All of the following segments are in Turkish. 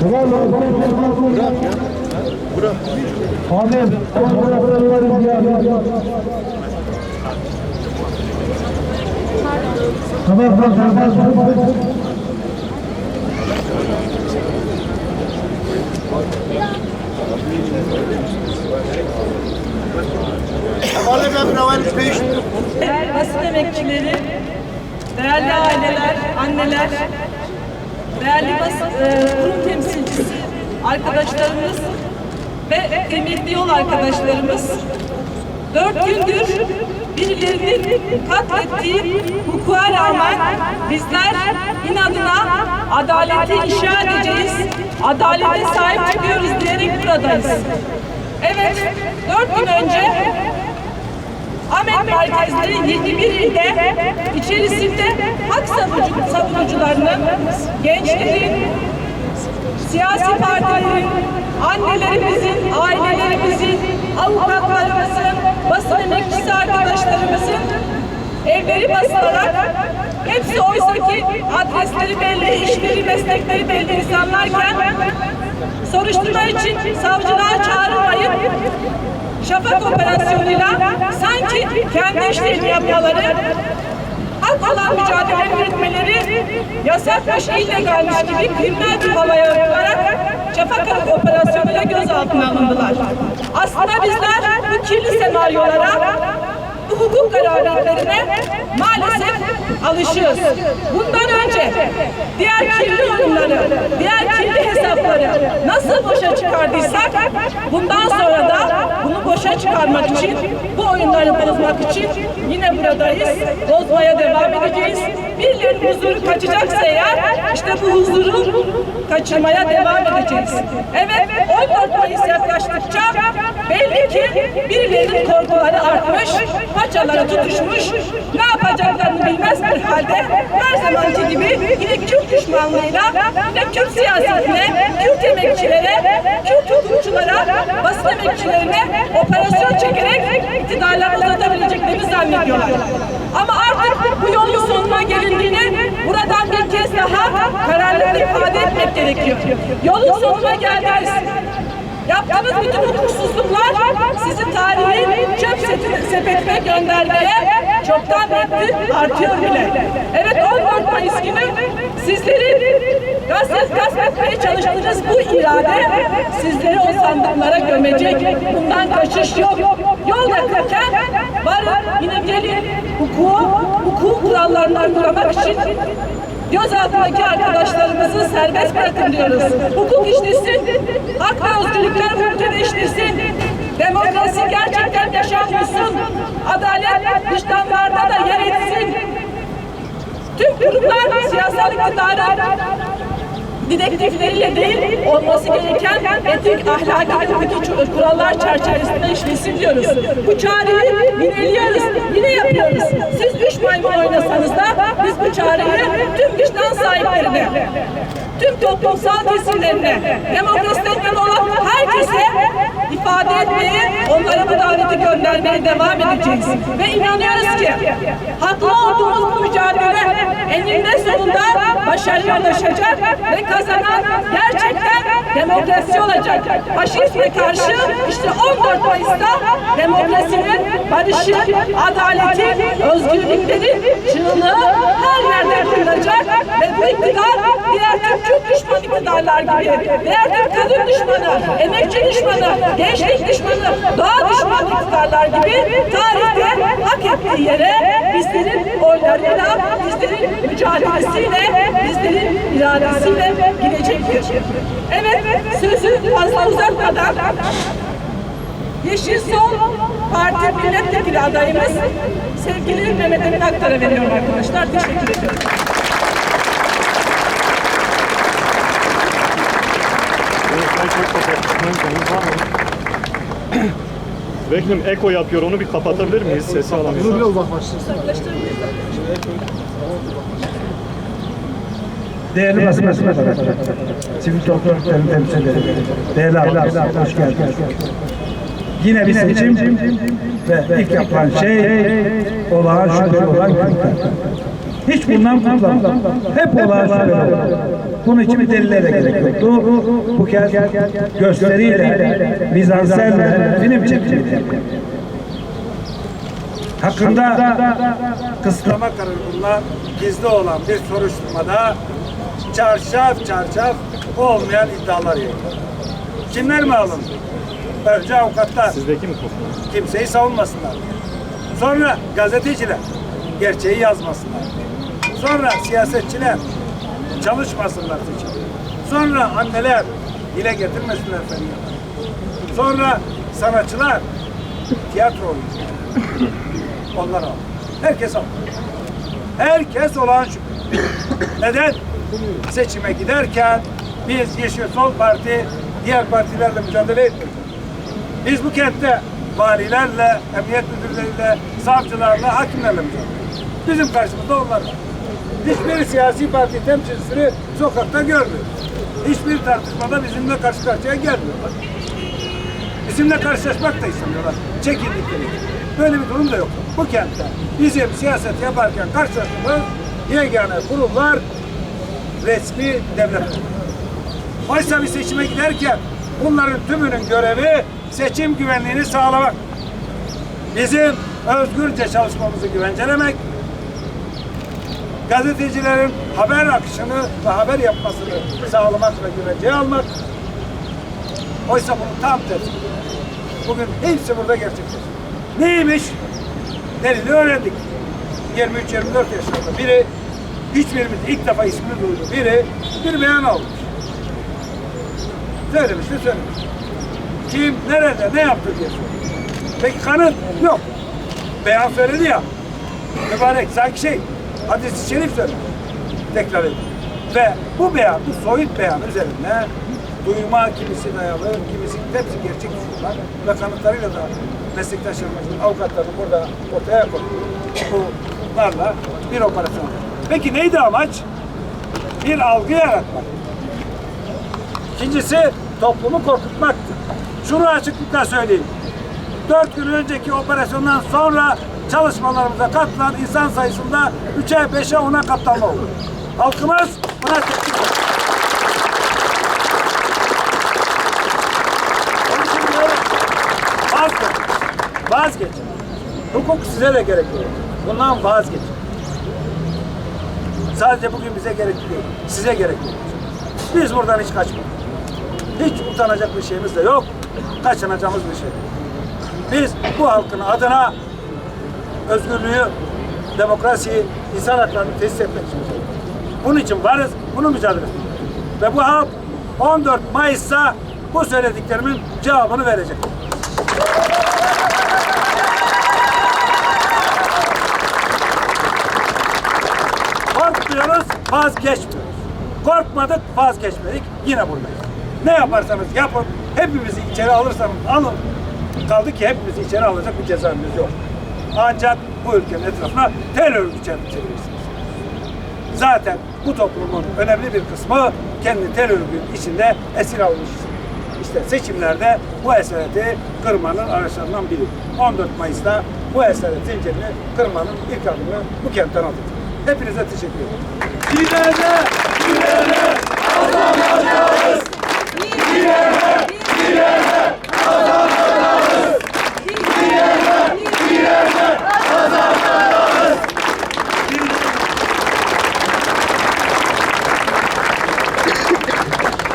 Tamam mı? Bırak ya. Bırak. Abi, fotoğrafları ya. Tamam, tamam, tamam. Değerli basın emekçileri, değerli aileler, anneler, değerli basın e, kurum temsilcisi arkadaşlarımız ve kıymetli yol arkadaşlarımız. Dört gündür birilerinin katlettiği hukuka rağmen bizler inadına adaleti inşa edeceğiz, adalete sahip çıkıyoruz diyerek buradayız. Evet, dört gün önce Ahmet merkezli 21 ilde içerisinde hak savunucu, savunucularının, gençlerin, siyasi partilerin, annelerimizin, ailelerimizin, avukatlarımızın, emekçisi arkadaşlarımızın evleri basılarak hepsi oysaki adresleri belli, işleri, meslekleri belli insanlarken soruşturma için savcılığa çağrılmayıp Şafak operasyonuyla sanki kendi işlerini yapmaları, hak olan mücadele üretmeleri yasakmış, illegalmiş gibi kriminal bir havaya yapılarak Şafak operasyonuyla gözaltına alındılar. Aslında bizler bu kirli senaryolara, hukuk garabetlerine maalesef alışıyoruz. Bundan önce diğer kirli oyunları, diğer kirli hesapları nasıl boşa çıkardıysak bundan sonra da bunu boşa çıkarmak için, bu oyunları bozmak için yine buradayız. Bozmaya devam edeceğiz. Birilerinin huzuru kaçacaksa eğer işte bu huzuru kaçırmaya devam edeceğiz. Evet 14 Mayıs yaklaştıkça belli ki birilerinin korkuları artmış, paçaları tutuşmuş, ne yapacaklarını bilmez bir halde her zamanki gibi yine Kürt düşmanlığıyla, yine Kürt siyasetine, Kürt emekçilere, Kürt hukukçulara, basın emekçilerine operasyon çekerek iktidarlarını uzatabileceklerini zannediyorlar. Ama artık bu yolun sonuna gelindiğini buradan bir kez daha kararlılıkla ifade etmek gerekiyor. Yolun sonuna geldiniz. Yaptığınız bütün hukuksuzluklar sizi tarihin çöp sepetine göndermeye çoktan etti, artıyor bile. Evet 14 Mayıs günü sizlerin gasp, gasp etmeye çalıştığınız bu irade sizleri o sandıklara gömecek. Bundan kaçış yok. Yol yakırken varın yine gelin hukuku, hukuk kurallarını uygulamak için Gözaltındaki arkadaşlarımızı serbest bırakın diyoruz. Hukuk işlesin, hak ve özgürlükler ülkede işlesin. Demokrasi gerçekten yaşanmışsın. Adalet vicdanlarda da yer etsin. Tüm kurumlar siyasal iktidarın direktifleriyle değil, olması gereken etik, ahlaki, hukuki kurallar çerçevesinde işlesin diyoruz. Bu çağrıyı yineliyoruz, yine yapıyoruz. Siz üç maymun oynasanız da biz bu çağrıyı tüm vicdan sahiplerine, tüm toplumsal kesimlerine, demokrasiden olan herkese ifade etmeyi, onlara bu daveti göndermeye devam edeceğiz. Ve inanıyoruz ki haklı olduğumuz bu mücadele eninde sonunda başarıya ulaşacak ve kazanan gerçekten demokrasi olacak. Faşizme karşı işte 14 Mayıs'ta demokrasinin, barışın, adaletin, özgürlüklerin çığlığı her yerde duyulacak ve iktidar diğer tüm Kürt düşman iktidarlar gibi, diğer tüm kadın düşmanı, emekçi düşmanı, gençlik düşmanı, doğa düşmanı iktidarlar gibi tarihte hak ettiği yere bizlerin oylarıyla, bizlerin mücadelesiyle, bizlerin iradesiyle gidecektir. Evet, sözü fazla uzatmadan Yeşil Sol Parti milletvekili adayımız sevgili Mehmet Emin Aktar'a veriyorum arkadaşlar. Teşekkür ediyorum. Vekilim eko yapıyor onu bir kapatabilir miyiz? Sesi Bunu alamıyoruz. biraz uzaklaştırsın. Değerli basın mensupları, sivil toplum temsilcileri, değerli arkadaşlar, hoş geldiniz. Yine bir seçim ve ilk yapılan şey olağan şüpheli olan hükümler. Hiç bundan kurtulamam. Hep olağan şüpheli olan. Bunun için bir delile de gerek yoktu. Bu kez gösteriyle, mizanselle film çekildi. Hakkında kısıtlama kararında gizli olan bir soruşturmada çarşaf çarşaf olmayan iddialar yayınlandı. Kimler mi alındı? Önce avukatlar Sizdeki mi toplam? kimseyi savunmasınlar. Sonra gazeteciler gerçeği yazmasınlar. Sonra siyasetçiler çalışmasınlar seçim. Sonra anneler dile getirmesinler feryatı. Sonra sanatçılar tiyatro oyuncuları. Onlar al. Herkes al. Herkes olağan şüphe. Neden? Seçime giderken biz Yeşil Sol Parti diğer partilerle mücadele etmiyoruz. Biz bu kentte valilerle, emniyet müdürleriyle, savcılarla, hakimlerle mücadele. Bizim karşımızda onlar var. Hiçbir siyasi parti temsilcisini sokakta görmüyoruz. Hiçbir tartışmada bizimle karşı karşıya gelmiyorlar. Bizimle karşılaşmak da istemiyorlar. Çekildikleri. Böyle bir durum da yok. Bu kentte bizim siyaset yaparken karşılaştığımız yegane kurumlar resmi devlet. Oysa bir seçime giderken bunların tümünün görevi seçim güvenliğini sağlamak. Bizim özgürce çalışmamızı güvencelemek, gazetecilerin haber akışını ve haber yapmasını sağlamak ve güvenceye almak. Oysa bunun tam tersi. Bugün hepsi burada gerçekleşiyor. Neymiş? Delili öğrendik. 23-24 yaşında biri hiçbirimiz ilk defa ismini duydu. Biri bir beyan almış. Söylemiş de söylemiş. Kim, nerede, ne yaptı diye soruyor. Peki kanıt? Yok. Beyan söyledi ya. Mübarek sanki şey, hadis-i şerif söylemiş. Deklar ediyor. Ve bu beyan, bu soyut beyan üzerine duyma kimisi dayalı, kimisi hepsi gerçek düşünüyorlar. Ve kanıtlarıyla da meslektaşlarımızın, avukatlarını burada ortaya koyuyor. Bunlarla bir operasyon. Peki neydi amaç? Bir algı yaratmak. İkincisi toplumu korkutmaktı. Şunu açıklıkla söyleyeyim. Dört gün önceki operasyondan sonra çalışmalarımıza katılan insan sayısında 3'e, 5'e, 10'a katlanma oldu. Halkımız buna tepki vazgeçin. Vazgeçin. Hukuk size de gerekiyor. Bundan vazgeçin. Sadece bugün bize gerekli değil, size gerekli. Biz buradan hiç kaçmadık. Hiç utanacak bir şeyimiz de yok. Kaçınacağımız bir şey. Biz bu halkın adına özgürlüğü, demokrasiyi, insan haklarını tesis etmek için. Bunun için varız, bunu mücadele ediyoruz. Ve bu halk 14 Mayıs'ta bu söylediklerimin cevabını verecek. Korkmuyoruz, vazgeçmiyoruz. Korkmadık, vazgeçmedik. Yine buradayız. Ne yaparsanız yapın, hepimizi içeri alırsanız alın. Kaldı ki hepimizi içeri alacak bir cezaevimiz yok. Ancak bu ülkenin etrafına terör örgütü çevirirsiniz. Zaten bu toplumun önemli bir kısmı kendi terör içinde esir almış. İşte seçimlerde bu esareti kırmanın araçlarından biri. 14 Mayıs'ta bu esaret zincirini kırmanın ilk adımını bu kentten atacak. Hepinize teşekkür ederim.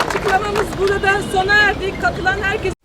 Açıklamamız buradan sona erdi. Katılan herkese